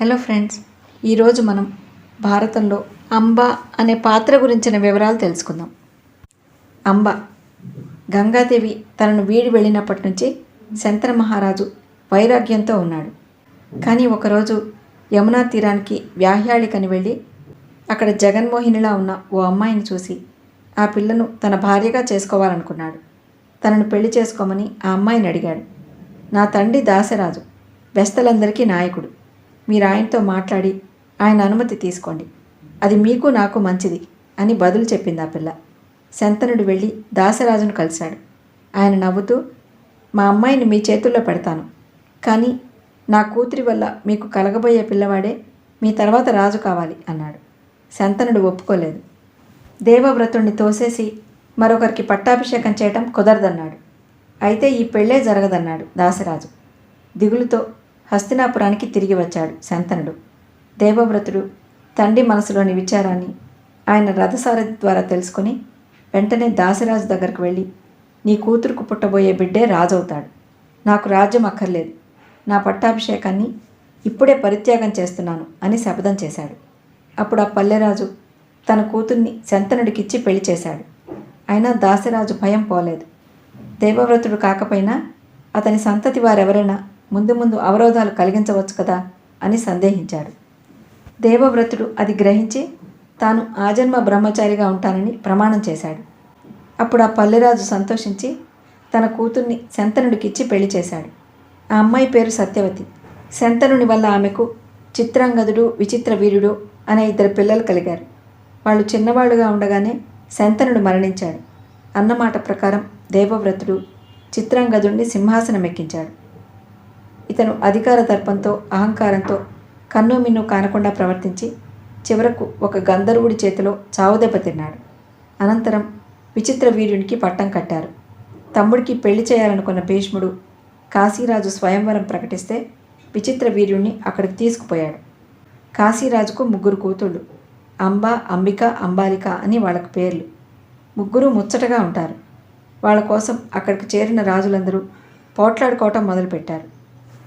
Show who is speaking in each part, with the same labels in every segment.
Speaker 1: Hello friends ఈరోజు మనం భారతంలో అంబ అనే పాత్ర గురించిన వివరాలు తెలుసుకుందాం. అంబ గంగాదేవి తనను వీడి వెళ్ళినప్పటి నుంచి శంతన మహారాజు వైరాగ్యంతో ఉన్నాడు. కానీ ఒకరోజు యమునా తీరానికి వ్యాహ్యాళికని వెళ్ళి అక్కడ జగన్మోహినిలా ఉన్న ఓ అమ్మాయిని చూసి ఆ పిల్లను తన భార్యగా చేసుకోవాలనుకున్నాడు. తనను పెళ్ళి చేసుకోమని ఆ అమ్మాయిని అడిగాడు. నా తండ్రి దాసరాజు బెస్తలందరికీ నాయకుడు. మీరు ఆయనతో మాట్లాడి ఆయన అనుమతి తీసుకోండి. అది మీకు నాకు మంచిది అని బదులు చెప్పింది ఆ పిల్ల. శంతనుడు వెళ్ళి దాసరాజును కలిశాడు. ఆయన నవ్వుతూ మా అమ్మాయిని మీ చేతుల్లో పెడతాను. కానీ నా కూతురి వల్ల మీకు కలగబోయే పిల్లవాడే మీ తర్వాత రాజు కావాలి అన్నాడు. శంతనుడు ఒప్పుకోలేదు. దేవవ్రతుణ్ణి తోసేసి మరొకరికి పట్టాభిషేకం చేయటం కుదరదన్నాడు. అయితే ఈ పెళ్ళే జరగదన్నాడు దాసరాజు. దిగులుతో హస్తినాపురానికి తిరిగి వచ్చాడు శంతనుడు. దేవవ్రతుడు తండ్రి మనసులోని విచారాన్ని ఆయన రథసారథి ద్వారా తెలుసుకొని వెంటనే దాసిరాజు దగ్గరకు వెళ్ళి నీ కూతురుకు పుట్టబోయే బిడ్డే రాజవుతాడు. నాకు రాజ్యం అక్కర్లేదు. నా పట్టాభిషేకాన్ని ఇప్పుడే పరిత్యాగం చేస్తున్నాను అని శపథం చేశాడు. అప్పుడు ఆ పల్లెరాజు తన కూతుర్ని శంతనుడికిచ్చి పెళ్ళి చేశాడు. అయినా దాసిరాజు భయం పోలేదు. దేవవ్రతుడు కాకపోయినా అతని సంతతి వారెవరైనా ముందు ముందు అవరోధాలు కలిగించవచ్చు కదా అని సందేహించాడు. దేవవ్రతుడు అది గ్రహించి తాను ఆజన్మ బ్రహ్మచారిగా ఉంటానని ప్రమాణం చేశాడు. అప్పుడు ఆ పల్లెరాజు సంతోషించి తన కూతుర్ని శంతనుడికిచ్చి పెళ్ళి చేశాడు. ఆ అమ్మాయి పేరు సత్యవతి. శంతనుని వల్ల ఆమెకు చిత్రాంగదుడు విచిత్ర వీరుడు అనే ఇద్దరు పిల్లలు కలిగారు. వాళ్ళు చిన్నవాళ్ళుగా ఉండగానే శంతనుడు మరణించాడు. అన్నమాట ప్రకారం దేవవ్రతుడు చిత్రాంగదుడిని సింహాసనం ఎక్కించాడు ఇతను అధికార దర్పంతో అహంకారంతో కన్ను మిన్ను కానకుండా ప్రవర్తించి చివరకు ఒక గంధర్వుడి చేతిలో చావుదెబ్బ తిన్నాడు. అనంతరం విచిత్ర వీర్యునికి పట్టం కట్టారు. తమ్ముడికి పెళ్ళి చేయాలనుకున్న భీష్ముడు కాశీరాజు స్వయంవరం ప్రకటిస్తే విచిత్ర వీర్యుణ్ణి అక్కడికి తీసుకుపోయాడు. కాశీరాజుకు ముగ్గురు కూతుళ్ళు అంబ అంబిక అంబాలిక అని వాళ్ళకు పేర్లు. ముగ్గురు ముచ్చటగా ఉంటారు. వాళ్ళ కోసం అక్కడికి చేరిన రాజులందరూ పోట్లాడుకోవటం మొదలుపెట్టారు.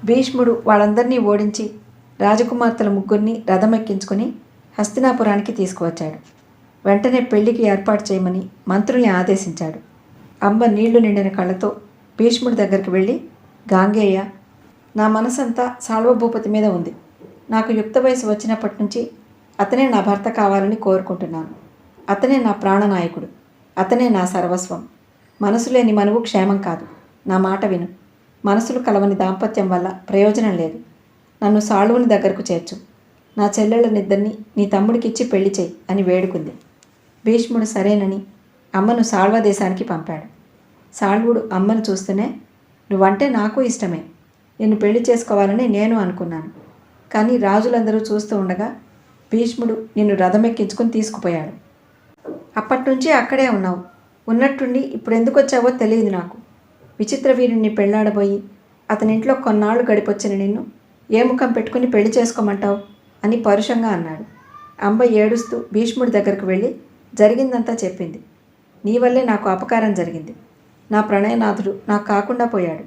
Speaker 1: భీష్ముడు వాళ్ళందరినీ ఓడించి రాజకుమార్తెల ముగ్గురిని రథమెక్కించుకొని హస్తినాపురానికి తీసుకువచ్చాడు. వెంటనే పెళ్ళికి ఏర్పాటు చేయమని మంత్రుల్ని ఆదేశించాడు. అంబ నీళ్ళు నిండిన కళ్ళతో భీష్ముడి దగ్గరికి వెళ్ళి గాంగేయ నా మనసంతా సాల్వభూపతి మీద ఉంది. నాకు యుక్త వయసు వచ్చినప్పటి నుంచి అతనే నా భర్త కావాలని కోరుకుంటున్నాను. అతనే నా ప్రాణనాయకుడు. అతనే నా సర్వస్వం. మనసు లేని మనవు క్షేమం కాదు. నా మాట విను. మనసులు కలవని దాంపత్యం వల్ల ప్రయోజనం లేదు. నన్ను సాళువుని దగ్గరకు చేర్చు. నా చెల్లెళ్ళనిద్దరిని నీ తమ్ముడికిచ్చి పెళ్ళి చేయి అని వేడుకుంది. భీష్ముడు సరేనని అమ్మను సాళ్వ దేశానికి పంపాడు. సాళ్వుడు అమ్మను చూస్తూనే నువ్వంటే నాకు ఇష్టమే. నిన్ను పెళ్ళి చేసుకోవాలని నేను అనుకున్నాను. కానీ రాజులందరూ చూస్తూ ఉండగా భీష్ముడు నిన్ను రథమెక్కించుకుని తీసుకుపోయాడు. అప్పటి నుంచి అక్కడే ఉన్నావు. ఉన్నట్టుండి ఇప్పుడు ఎందుకు వచ్చావో తెలియదు నాకు. విచిత్ర వీరుణ్ణి పెళ్ళాడబోయి అతని ఇంట్లో కొన్నాళ్ళు గడిపొచ్చిన నిన్ను ఏ ముఖం పెట్టుకుని పెళ్ళి చేసుకోమంటావు? అని పరుషంగా అన్నాడు. అంబ ఏడుస్తూ భీష్ముడి దగ్గరకు వెళ్ళి జరిగిందంతా చెప్పింది. నీ వల్లే నాకు అపకారం జరిగింది. నా ప్రణయనాథుడు నాకు కాకుండా పోయాడు.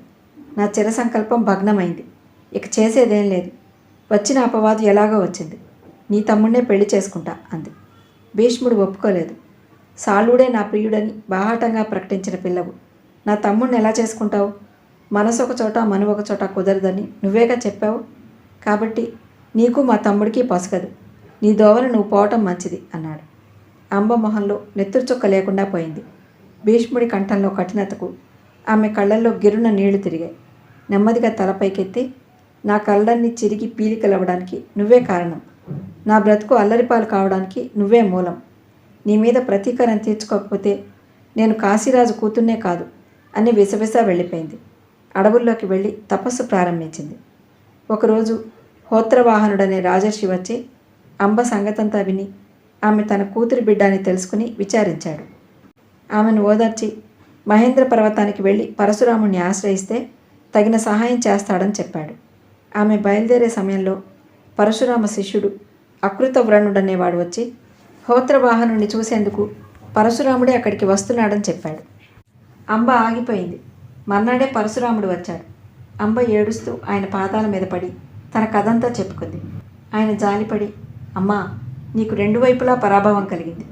Speaker 1: నా చిర సంకల్పం భగ్నమైంది. ఇక చేసేదేం లేదు. వచ్చిన అపవాదు ఎలాగో వచ్చింది. నీ తమ్ముడినే పెళ్ళి చేసుకుంటా అంది. భీష్ముడు ఒప్పుకోలేదు. సాళుడే నా ప్రియుడని బాహాటంగా ప్రకటించిన పిల్లవు. నా తమ్ముడిని ఎలా చేసుకుంటావు? మనసు ఒక చోట మను ఒక చోట కుదరదని నువ్వేగా చెప్పావు? కాబట్టి నీకు మా తమ్ముడికి పసగదు. నీ దోవన నువ్వు పోవటం మంచిది అన్నాడు. అంబ మొహంలో నెత్తురు చుక్క లేకుండా పోయింది. భీష్ముడి కంఠంలో కఠినతకు ఆమె కళ్ళల్లో గిరున నీళ్ళు తిరిగాయి. నెమ్మదిగా తలపైకెత్తి నా కళ్ళన్ని చిరిగి పీలికలవ్వడానికి నువ్వే కారణం. నా బ్రతుకు అల్లరిపాలు కావడానికి నువ్వే మూలం. నీ మీద ప్రతీకారం తీర్చుకోకపోతే నేను కాశీరాజు కూతుర్నే కాదు. అని విసవిస వెళ్ళిపోయింది. అడవుల్లోకి వెళ్ళి తపస్సు ప్రారంభించింది. ఒకరోజు హోత్రవాహనుడనే రాజర్షి వచ్చి అంబ సంగతంతా విని ఆమె తన కూతురి బిడ్డ అని తెలుసుకుని విచారించాడు. ఆమెను ఓదార్చి మహేంద్ర పర్వతానికి వెళ్ళి పరశురాముణ్ణి ఆశ్రయిస్తే తగిన సహాయం చేస్తాడని చెప్పాడు. ఆమె బయలుదేరే సమయంలో పరశురామ శిష్యుడు అకృతవ్రణుడనేవాడు వచ్చి హోత్రవాహనుణ్ణి చూసేందుకు పరశురాముడే అక్కడికి వస్తున్నాడని చెప్పాడు. అంబ ఆగిపోయింది. మర్నాడే పరశురాముడు వచ్చాడు. అంబ ఏడుస్తూ ఆయన పాదాల మీద పడి తన కథంతా చెప్పుకుంది. ఆయన జాలిపడి అమ్మా నీకు రెండు వైపులా పరాభవం కలిగింది.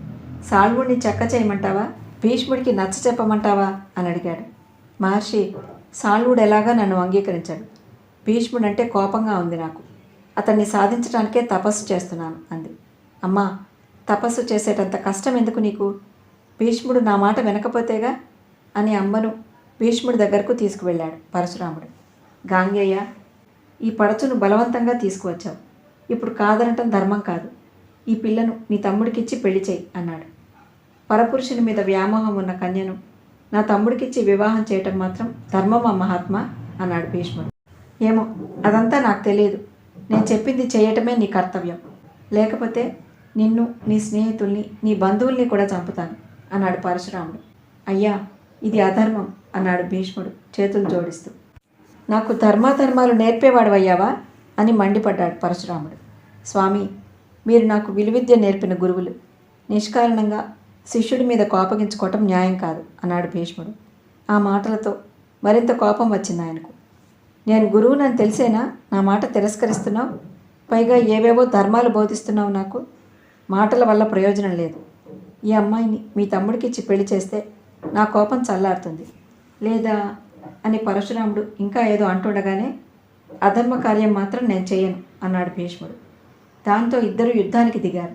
Speaker 1: సాల్వుడిని చెక్క చేయమంటావా? భీష్ముడికి నచ్చ చెప్పమంటావా? అని అడిగాడు. మహర్షి సాల్వుడు ఎలాగా నన్ను అంగీకరించాడు? భీష్ముడు అంటే కోపంగా ఉంది నాకు. అతన్ని సాధించడానికే తపస్సు చేస్తున్నాను అంది. అమ్మా తపస్సు చేసేటంత కష్టం ఎందుకు నీకు? భీష్ముడు నా మాట వినకపోతేగా అని అమ్మను భీష్ముడి దగ్గరకు తీసుకువెళ్ళాడు పరశురాముడు. గాంగేయ ఈ పడచును బలవంతంగా తీసుకువచ్చావు. ఇప్పుడు కాదనటం ధర్మం కాదు. ఈ పిల్లను నీ తమ్ముడికిచ్చి పెళ్ళి చేయి అన్నాడు. పరపురుషుని మీద వ్యామోహం ఉన్న కన్యను నా తమ్ముడికిచ్చి వివాహం చేయటం మాత్రం ధర్మమా మహాత్మా అన్నాడు భీష్ముడు. ఏమో అదంతా నాకు తెలియదు. నేను చెప్పింది చేయటమే నీ కర్తవ్యం. లేకపోతే నిన్ను నీ స్నేహితుల్ని నీ బంధువుల్ని కూడా చంపుతాను అన్నాడు పరశురాముడు. అయ్యా ఇది అధర్మం అన్నాడు భీష్ముడు చేతులు జోడిస్తూ. నాకు ధర్మాధర్మాలు నేర్పేవాడు అని మండిపడ్డాడు పరశురాముడు. స్వామి మీరు నాకు విలువిద్య నేర్పిన గురువులు. నిష్కారణంగా శిష్యుడి మీద కోపగించుకోవటం న్యాయం కాదు అన్నాడు భీష్ముడు. ఆ మాటలతో మరింత కోపం వచ్చింది ఆయనకు. నేను గురువునని తెలిసేనా? నా మాట తిరస్కరిస్తున్నావు? పైగా ఏవేవో ధర్మాలు బోధిస్తున్నావు నాకు? మాటల వల్ల ప్రయోజనం లేదు. ఈ అమ్మాయిని మీ తమ్ముడికి ఇచ్చి పెళ్ళి చేస్తే నా కోపం చల్లారుతుంది. లేదా? అని పరశురాముడు ఇంకా ఏదో అంటుండగానే అధర్మ కార్యం మాత్రం నేను చేయను అన్నాడు భీష్ముడు. దాంతో ఇద్దరు యుద్ధానికి దిగారు.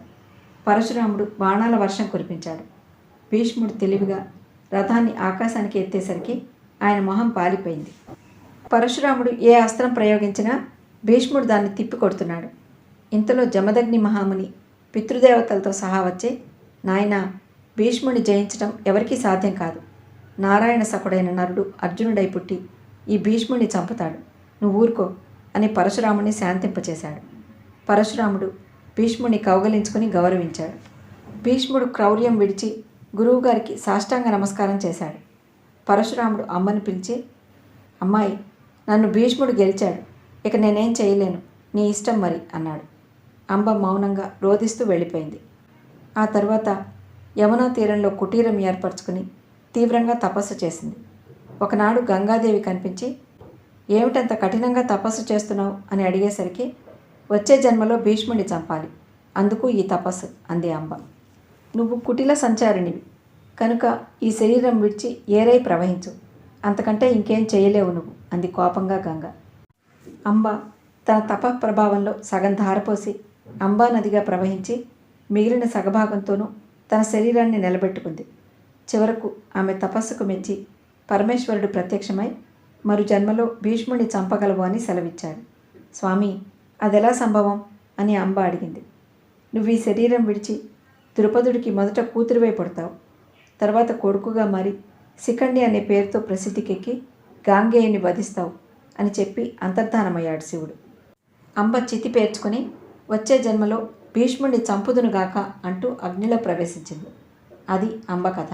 Speaker 1: పరశురాముడు బాణాల వర్షం కురిపించాడు. భీష్ముడు తెలివిగా రథాన్ని ఆకాశానికి ఎత్తేసరికి ఆయన మొహం పాలిపోయింది. పరశురాముడు ఏ అస్త్రం ప్రయోగించినా భీష్ముడు దాన్ని తిప్పి కొడుతున్నాడు ఇంతలో జమదగ్ని మహాముని పితృదేవతలతో సహా వచ్చే నాయన భీష్ముని జయించడం ఎవరికీ సాధ్యం కాదు. నారాయణ సకుడైన నరుడు అర్జునుడై పుట్టి ఈ భీష్ముని చంపుతాడు. నువ్వు ఊరుకో అని పరశురాముని శాంతింపచేశాడు. పరశురాముడు భీష్ముని కౌగలించుకుని గౌరవించాడు. భీష్ముడు క్రౌర్యం విడిచి గురువుగారికి సాష్టాంగ నమస్కారం చేశాడు. పరశురాముడు అమ్మని పిలిచి అమ్మాయి నన్ను భీష్ముడు గెలిచాడు. ఇక నేనేం చేయలేను. నీ ఇష్టం మరి అన్నాడు. అంబ మౌనంగా రోధిస్తూ వెళ్ళిపోయింది. ఆ తర్వాత యమునా తీరంలో కుటీరం ఏర్పరచుకుని తీవ్రంగా తపస్సు చేసింది. ఒకనాడు గంగాదేవి కనిపించి ఏమిటంత కఠినంగా తపస్సు చేస్తున్నావు? అని అడిగేసరికి వచ్చే జన్మలో భీష్ముడిని చంపాలి. అందుకు ఈ తపస్సు అంది అంబ. నువ్వు కుటిల సంచారిణివి. కనుక ఈ శరీరం విడిచి ఏరై ప్రవహించు. అంతకంటే ఇంకేం చేయలేవు నువ్వు అంది కోపంగా గంగ. అంబ తన తప ప్రభావంలో సగం ధారపోసి అంబా నదిగా ప్రవహించి మిగిలిన సగభాగంతోనూ తన శరీరాన్ని నిలబెట్టుకుంది. చివరకు ఆమె తపస్సుకు మెచ్చి పరమేశ్వరుడు ప్రత్యక్షమై మరు జన్మలో భీష్ముడిని చంపగలవు అని సెలవిచ్చాడు. స్వామి అదెలా సంభవం? అని అంబ అడిగింది. నువ్వు ఈ శరీరం విడిచి ద్రుపదుడికి మొదట కూతురువై పుడతావు. తర్వాత కొడుకుగా మారి శిఖండి అనే పేరుతో ప్రసిద్ధికెక్కి గాంగేయుని వధిస్తావు అని చెప్పి అంతర్ధానమయ్యాడు శివుడు. అంబ చితి పేర్చుకొని వచ్చే జన్మలో భీష్ముడిని చంపుదునుగాక అంటూ అగ్నిలో ప్రవేశించింది. అది అంబ కథ